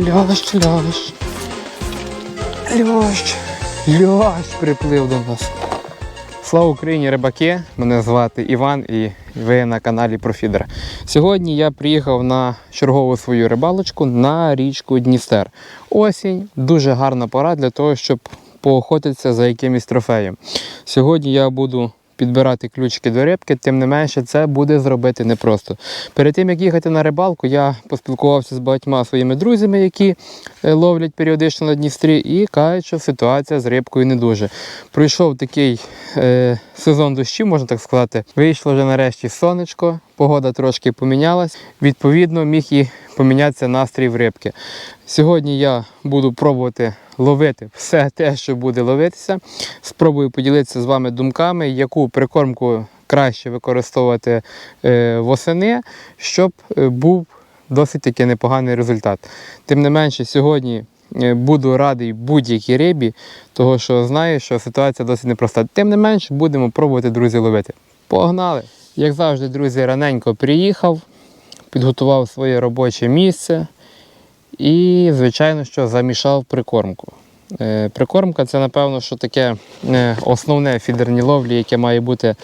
Лящ, лящ. Лящ. Лящ приплив до нас. Слава Україні, рибаки! Мене звати Іван і ви на каналі Профідер. Сьогодні я приїхав на чергову свою рибалочку на річку Дністер. Осінь дуже гарна пора для того, щоб поохотитися за якимось трофеєм. Сьогодні я буду підбирати ключики до рибки, тим не менше це буде зробити непросто. Перед тим як їхати на рибалку, я поспілкувався з багатьма своїми друзями, які е, ловлять періодично на Дністрі, і кажуть, що ситуація з рибкою не дуже. Пройшов такий е, сезон дощів, можна так сказати. Вийшло вже нарешті сонечко, погода трошки помінялась. Відповідно, міг і помінятися настрій в рибки. Сьогодні я буду пробувати ловити все те, що буде ловитися. Спробую поділитися з вами думками, яку прикормку краще використовувати е, восени, щоб е, був досить таки непоганий результат. Тим не менше, сьогодні е, буду радий будь-якій рибі, того що знаю, що ситуація досить непроста. Тим не менше, будемо пробувати, друзі, ловити. Погнали! Як завжди, друзі, раненько приїхав, підготував своє робоче місце і, звичайно, що замішав прикормку. Е, Прикормка це, напевно, що таке е, основне фідерні ловлі, яке має бути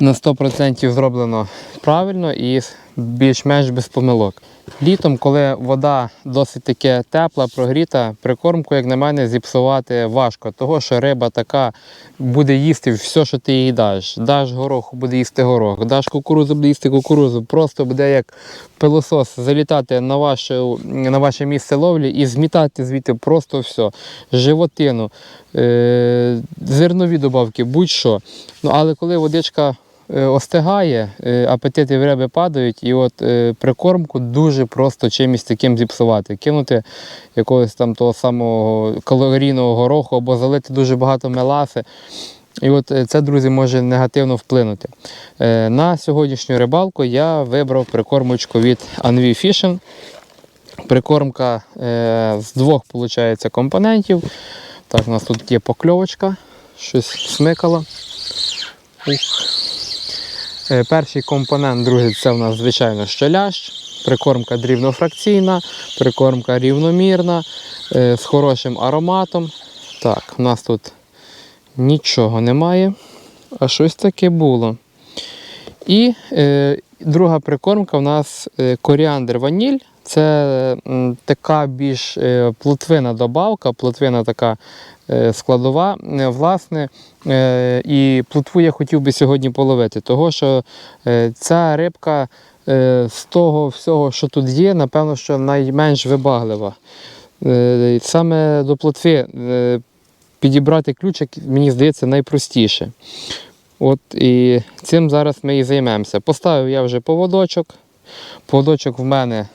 на 100% зроблено правильно і більш-менш без помилок. Літом, коли вода досить таке тепла, прогріта, прикормку, як на мене, зіпсувати важко, того що риба така буде їсти все, що ти їй даш. Даш горох, буде їсти горох, даш кукурузу, буде їсти кукурузу. Просто буде як пилосос залітати на ваше, на ваше місце ловлі і змітати звідти просто все. Животину, е- зернові добавки, будь-що. Ну, але коли водичка остигає, е, апетити в риби падають, і от е, прикормку дуже просто чимось таким зіпсувати. Кинути якогось там того самого калорійного гороху або залити дуже багато меласи. І от е, це, друзі, може негативно вплинути. Е, На сьогоднішню рибалку я вибрав прикормочку від Anvi Fishing. Прикормка е, з двох виходить, компонентів. Так, у нас тут є покльовочка, щось смикало. Ух. Е, Перший компонент, другий це в нас, звичайно, щелящ. Прикормка дрібнофракційна, прикормка рівномірна, е, з хорошим ароматом. Так, у нас тут нічого немає, а щось таке було. І е, друга прикормка у нас е, коріандр ваніль. Це така більш е, плотвина добавка, плотвина така е, складова. Е, Власне, і плотву я хотів би сьогодні половити, того що ця рибка з того всього, що тут є, напевно, що найменш вибаглива. Саме до плотви підібрати ключик, мені здається, найпростіше. От і цим зараз ми і займемося. Поставив я вже поводочок. Поводочок в мене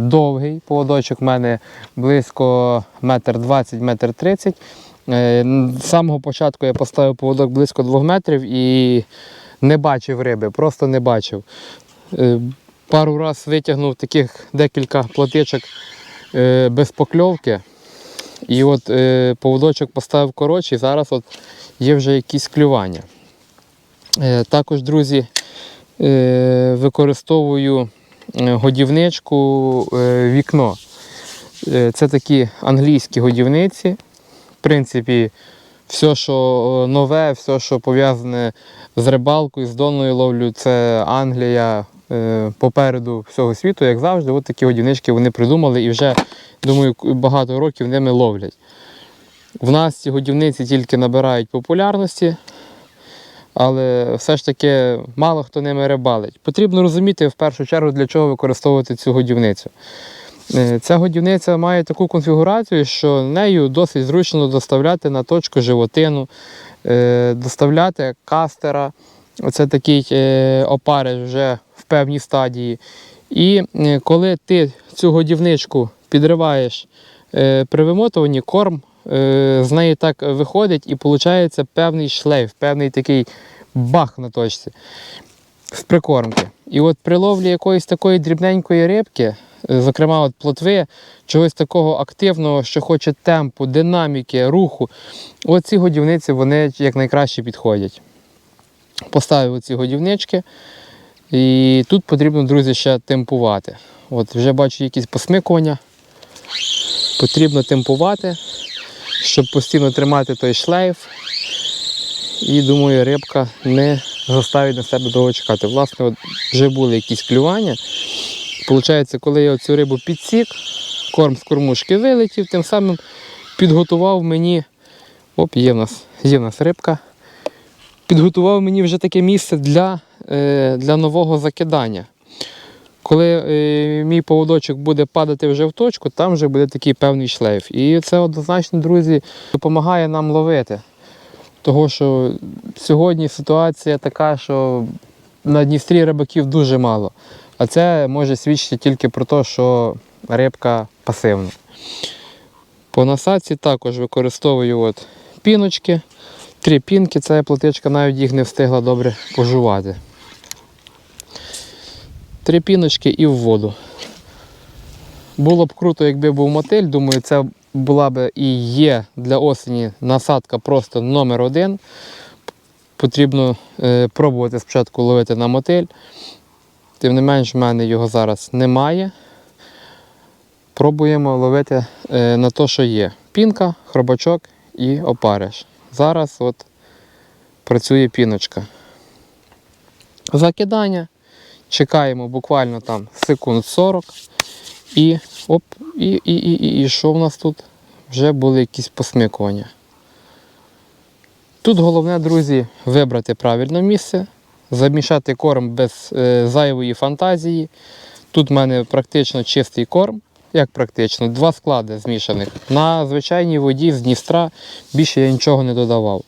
довгий, поводочок в мене близько метр 20 метр 30. Е, з самого початку я поставив поводок близько 2 метрів і не бачив риби, просто не бачив. Е, пару разів витягнув таких декілька платичок е, без покльовки. І от е, поводочок поставив коротший, зараз от є вже якісь клювання. Е, також, друзі, е, використовую е, годівничку е, вікно. Е, це такі англійські годівниці. В принципі, все, що е, нове, все, що пов'язане з рибалкою, з донною ловлю, це Англія е, попереду всього світу, як завжди. От такі годівнички вони придумали і вже, думаю, багато років ними ловлять. В нас ці годівниці тільки набирають популярності, але все ж таки мало хто ними рибалить. Потрібно розуміти в першу чергу, для чого використовувати цю годівницю. Е, Ця годівниця має таку конфігурацію, що нею досить зручно доставляти на точку животину, е, доставляти кастера. Оце такий е, опариш вже в певній стадії. І коли ти цю годівничку підриваєш при вимотуванні, корм з неї так виходить і виходить певний шлейф, певний такий бах на точці з прикормки. І от при ловлі якоїсь такої дрібненької рибки, е, зокрема от плотви, чогось такого активного, що хоче темпу, динаміки, руху, от ці годівниці вони якнайкраще підходять. Поставив ці годівнички. І тут потрібно, друзі, ще темпувати. От Вже бачу якісь посмикування. Потрібно темпувати, щоб постійно тримати той шлейф. І думаю, рибка не заставить на себе довго чекати. Власне, от вже були якісь клювання. Получається, коли я цю рибу підсік, корм з кормушки вилетів, тим самим підготував мені. Оп, є в нас, є в нас рибка. Підготував мені вже таке місце для, е, для нового закидання. Коли е, мій поводочок буде падати вже в точку, там вже буде такий певний шлейф. І це однозначно, друзі, допомагає нам ловити. Того, що сьогодні ситуація така, що на Дністрі рибаків дуже мало. А це може свідчити тільки про те, що рибка пасивна. По насадці також використовую от піночки. Три пінки, ця плотичка навіть їх не встигла добре пожувати. Три піночки і в воду. Було б круто, якби був мотиль. Думаю, це була б і є для осені насадка просто номер один. Потрібно е, пробувати спочатку ловити на мотиль. Тим не менш, в мене його зараз немає. Пробуємо ловити е, на те, що є. Пінка, хробачок і опариш. Зараз от працює піночка. Закидання. Чекаємо буквально там секунд 40. І оп, і, і, і, і, і що в нас тут? Вже були якісь посмикування. Тут головне, друзі, вибрати правильне місце, замішати корм без е, зайвої фантазії. Тут в мене практично чистий корм. Як практично, два склади змішаних. На звичайній воді з Дністра більше я нічого не додавав.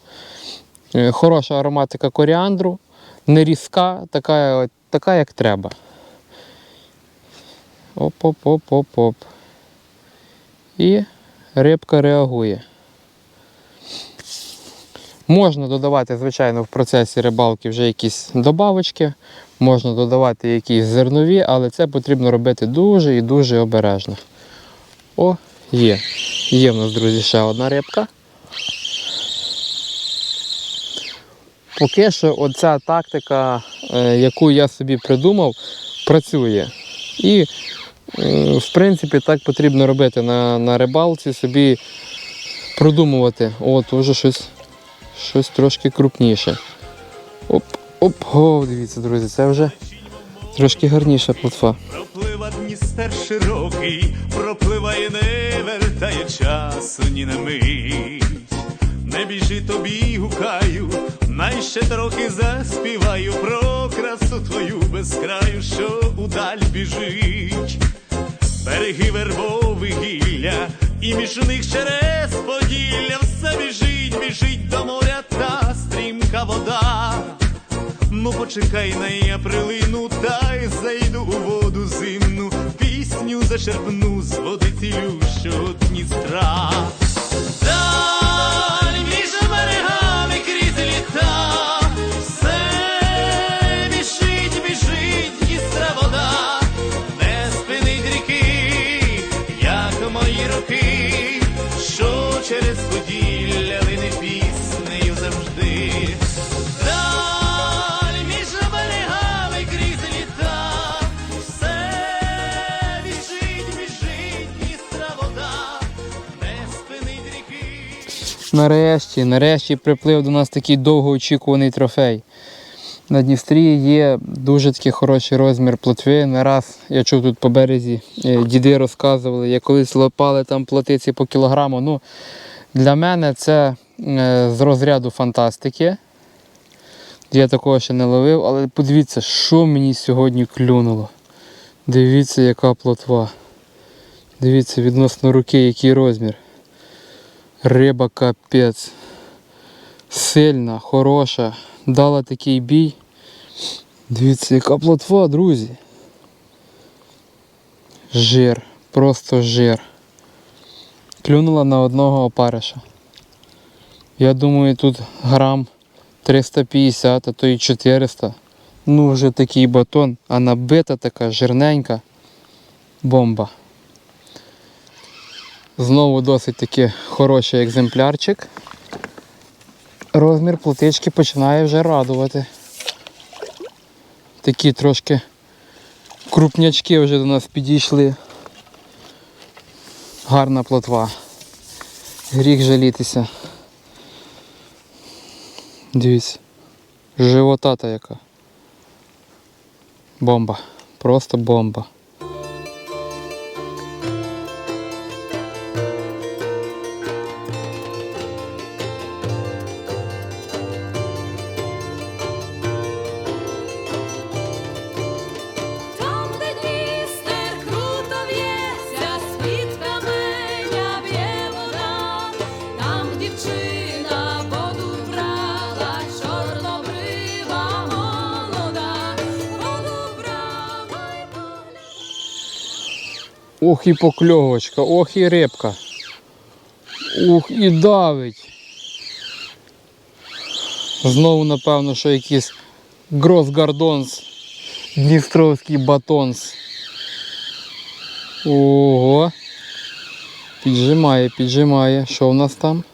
Е, Хороша ароматика коріандру, не різка, така, така як треба. Оп-оп-оп-оп-оп. І рибка реагує. Можна додавати, звичайно, в процесі рибалки вже якісь добавочки, можна додавати якісь зернові, але це потрібно робити дуже і дуже обережно. О, є. Є в нас, друзі, ще одна рибка. Поки що оця тактика, е, яку я собі придумав, працює. І, е, в принципі, так потрібно робити на, на рибалці, собі продумувати. От, уже щось, щось трошки крупніше. Оп, оп, о, дивіться, друзі, це вже трошки гарніша плотва. Проплива Дністер широкий, пропливає, не вертає часу ні на мить. Не біжи тобі гукаю, най ще трохи заспіваю про красу твою безкраю, що удаль біжить. Береги вербових гілля, і між них через поділля все біжить, біжить до моря та стрімка вода. Ну почекай на я прилину, та й зайду у воду зимну, пісню зачерпну з води цілющого Дністра. Даль через поділля лине піснею завжди. Даль між берегами крізь літа, все біжить, біжить містра вода, не спинить ріки. Нарешті, нарешті приплив до нас такий довгоочікуваний трофей. На Дністрі є дуже такий хороший розмір плотви. Не раз я чув тут по березі, е, діди розказували, як колись лопали там плотиці по кілограму. Ну, для мене це е, з розряду фантастики. Я такого ще не ловив, але подивіться, що мені сьогодні клюнуло. Дивіться, яка плотва. Дивіться, відносно руки, який розмір. Риба капець. Сильна, хороша. Дала такий бій. Дивіться, яка плотва, друзі. Жир. Просто жир. Клюнула на одного опариша. Я думаю, тут грам 350, а то і 400. Ну, вже такий батон, а набита така жирненька бомба. Знову досить таки хороший екземплярчик. Розмір плотички починає вже радувати. Такі трошки крупнячки вже до нас підійшли. Гарна плотва. Гріх жалітися. Дивіться. Животата яка. Бомба. Просто бомба. Ох і покльовочка, ох і рибка. Ух і давить. Знову, напевно, що якийсь Гросгардонс, Дністровський батонс. Ого. Піджимає, піджимає. Що в нас там?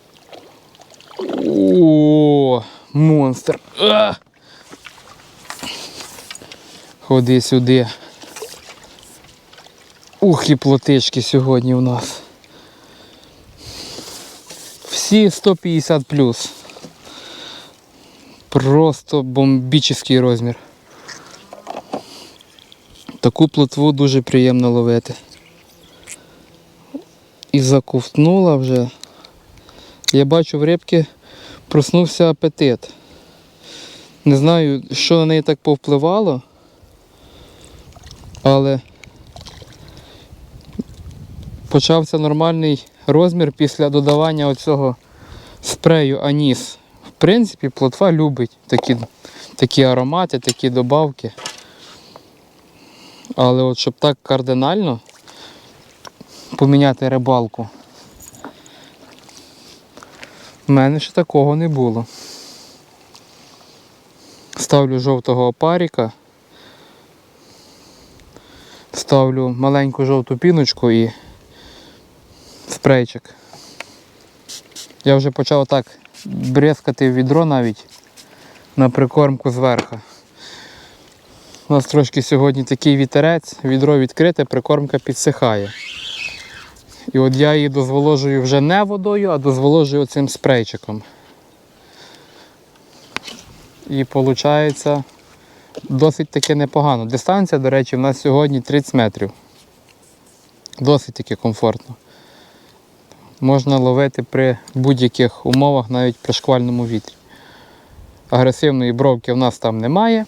О, монстр. А! Ходи сюди. Ух, і плотички сьогодні у нас. Всі 150 плюс. Просто бомбічний розмір. Таку плотву дуже приємно ловити. І заковтнула вже. Я бачу в рибки проснувся апетит. Не знаю, що на неї так повпливало, але почався нормальний розмір після додавання оцього спрею Аніс. В принципі, плотва любить такі, такі аромати, такі добавки. Але от щоб так кардинально поміняти рибалку, в мене ще такого не було. Ставлю жовтого опаріка, ставлю маленьку жовту піночку і спрейчик. Я вже почав так бризкати в відро навіть на прикормку зверху. У нас трошки сьогодні такий вітерець, відро відкрите, прикормка підсихає. І от я її дозволожую вже не водою, а дозволожую цим спрейчиком. І виходить досить таки непогано. Дистанція, до речі, в нас сьогодні 30 метрів. Досить таки комфортно можна ловити при будь-яких умовах, навіть при шквальному вітрі. Агресивної бровки в нас там немає.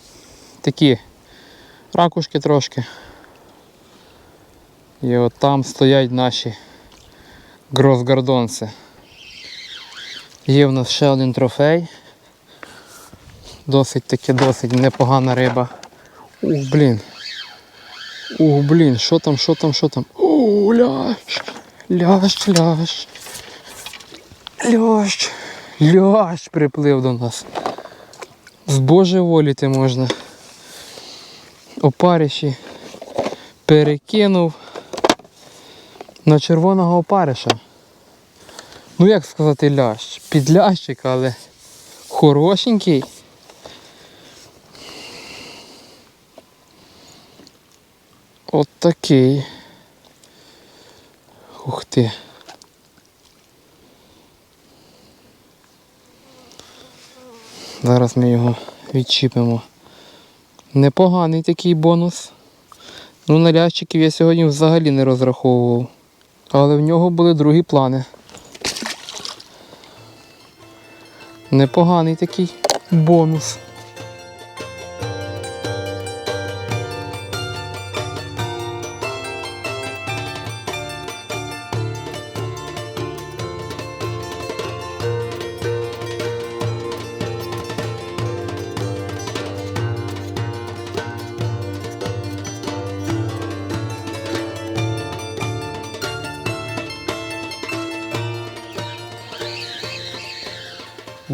Такі ракушки трошки. І от там стоять наші гросгардонси. Є в нас ще один трофей. Досить таки досить непогана риба. Ух, блін. Ух, блін, що там, що там, що там? О, лящ. Лящ, лящ. Лящ. Приплив до нас. Збожеволіти можна. Опариші перекинув на червоного опариша. Ну як сказати лящ? Підлящик, але хорошенький. От такий. Ти. Зараз ми його відчіпимо. Непоганий такий бонус. Ну, на лящиків я сьогодні взагалі не розраховував. Але в нього були другі плани. Непоганий такий бонус.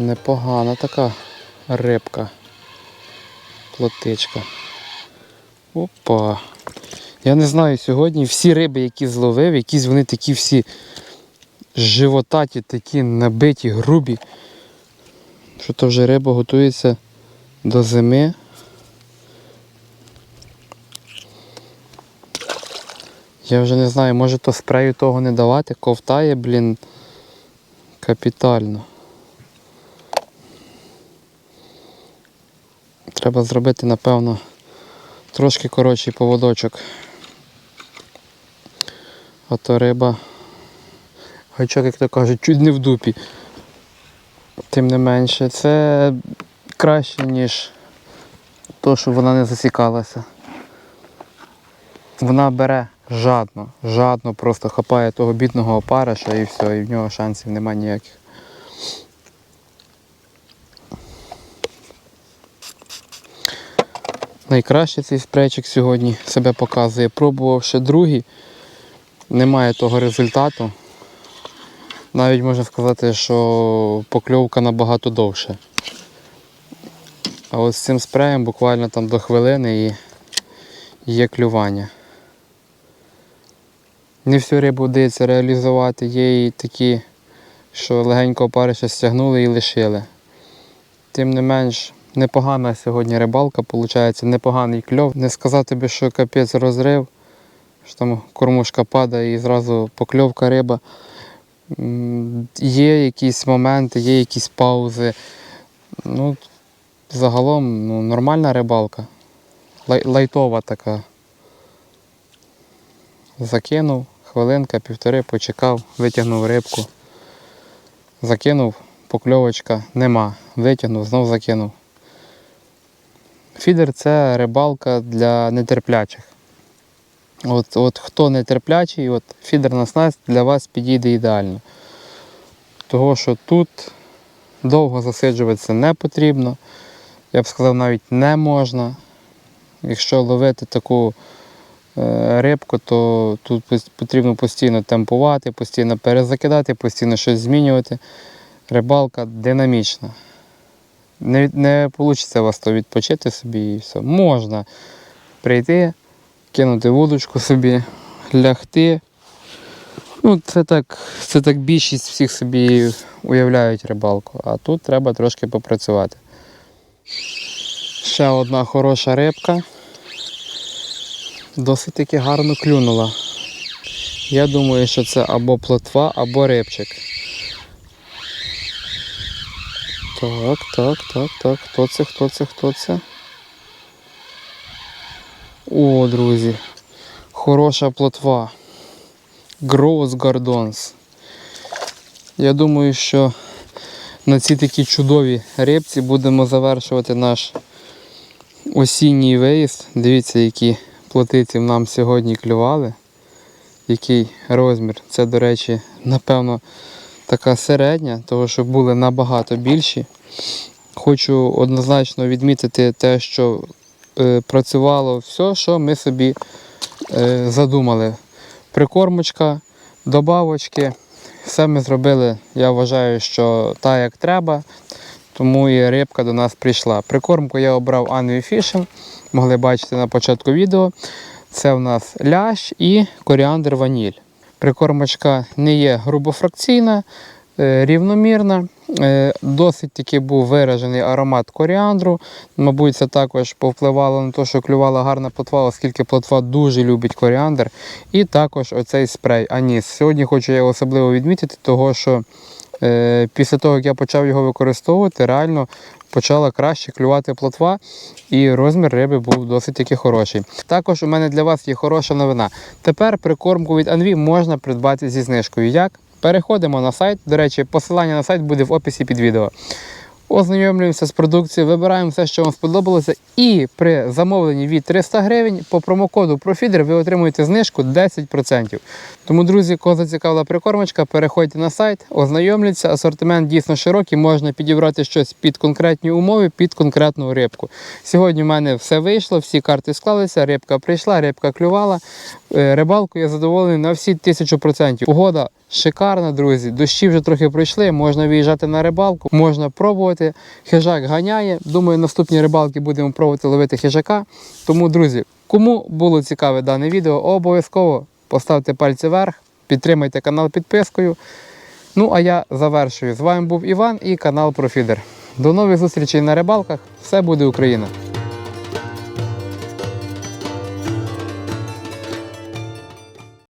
Непогана така рибка. Плотичка. Опа. Я не знаю, сьогодні всі риби, які зловив, якісь вони такі всі животаті, такі набиті, грубі. Що то вже риба готується до зими. Я вже не знаю, може то спрею того не давати, ковтає, блін, капітально. Треба зробити, напевно, трошки коротший поводочок. А то риба. Гачок, як то кажуть, чуть не в дупі. Тим не менше, це краще, ніж то, що вона не засікалася. Вона бере жадно, жадно просто хапає того бідного опариша і все, і в нього шансів немає ніяких. Найкраще цей спрейчик сьогодні себе показує. Пробував ще другий, немає того результату. Навіть можна сказати, що покльовка набагато довше. А от з цим спреєм буквально там до хвилини і є клювання. Не всю рибу вдається реалізувати, є і такі, що легенько опариша стягнули і лишили. Тим не менш, непогана сьогодні рибалка, виходить, непоганий кльов. Не сказати би, що капець розрив, що там кормушка падає і зразу покльовка риба. Є якісь моменти, є якісь паузи. Ну, загалом ну, нормальна рибалка. Лай- лайтова така. Закинув, хвилинка, півтори, почекав, витягнув рибку. Закинув, покльовочка нема. Витягнув, знов закинув. Фідер це рибалка для нетерплячих. От, от хто нетерплячий, от фідер на снасть для вас підійде ідеально. Того, що тут довго засиджуватися не потрібно. Я б сказав, навіть не можна. Якщо ловити таку е, рибку, то тут потрібно постійно темпувати, постійно перезакидати, постійно щось змінювати. Рибалка динамічна. Не, не вийде у вас то відпочити собі і все. Можна прийти, кинути вудочку собі, лягти. Ну, це так, це так більшість всіх собі уявляють рибалку, а тут треба трошки попрацювати. Ще одна хороша рибка. Досить таки гарно клюнула. Я думаю, що це або плотва, або рибчик. Так, так, так, так. Хто це, хто це, хто це? О, друзі. Хороша плотва. Гроус Гардонс. Я думаю, що на цій такій чудовій рибці будемо завершувати наш осінній виїзд. Дивіться, які плотиці нам сьогодні клювали. Який розмір. Це, до речі, напевно, така середня, тому що були набагато більші. Хочу однозначно відмітити те, що е, працювало все, що ми собі е, задумали. Прикормочка, добавочки. Все ми зробили, я вважаю, що так як треба, тому і рибка до нас прийшла. Прикормку я обрав Anvi Fishing, могли бачити на початку відео. Це в нас лящ і коріандр ваніль. Прикормочка не є грубофракційна, е, рівномірна. Е, Досить таки був виражений аромат коріандру. Мабуть, це також повпливало на те, що клювала гарна плотва, оскільки плотва дуже любить коріандр. І також оцей спрей Аніс. Сьогодні хочу його особливо відмітити, того що е, після того, як я почав його використовувати, реально почала краще клювати плотва, і розмір риби був досить таки хороший. Також у мене для вас є хороша новина. Тепер прикормку від Анві можна придбати зі знижкою. Як? Переходимо на сайт. До речі, посилання на сайт буде в описі під відео. Ознайомлюємося з продукцією, вибираємо все, що вам сподобалося. І при замовленні від 300 гривень по промокоду ProFeeder ви отримуєте знижку 10%. Тому, друзі, кого зацікавила прикормочка, переходьте на сайт, ознайомлюйтеся. Асортимент дійсно широкий, можна підібрати щось під конкретні умови, під конкретну рибку. Сьогодні в мене все вийшло, всі карти склалися, рибка прийшла, рибка клювала. Е, Рибалку я задоволений на всі 1000%. Угода шикарна, друзі. Дощі вже трохи пройшли, можна виїжджати на рибалку, можна пробувати. Хижак ганяє. Думаю, наступні рибалки будемо пробувати ловити хижака. Тому, друзі, кому було цікаве дане відео, обов'язково поставте пальці вверх, підтримайте канал підпискою. Ну, а я завершую. З вами був Іван і канал Профідер. До нових зустрічей на рибалках. Все буде Україна!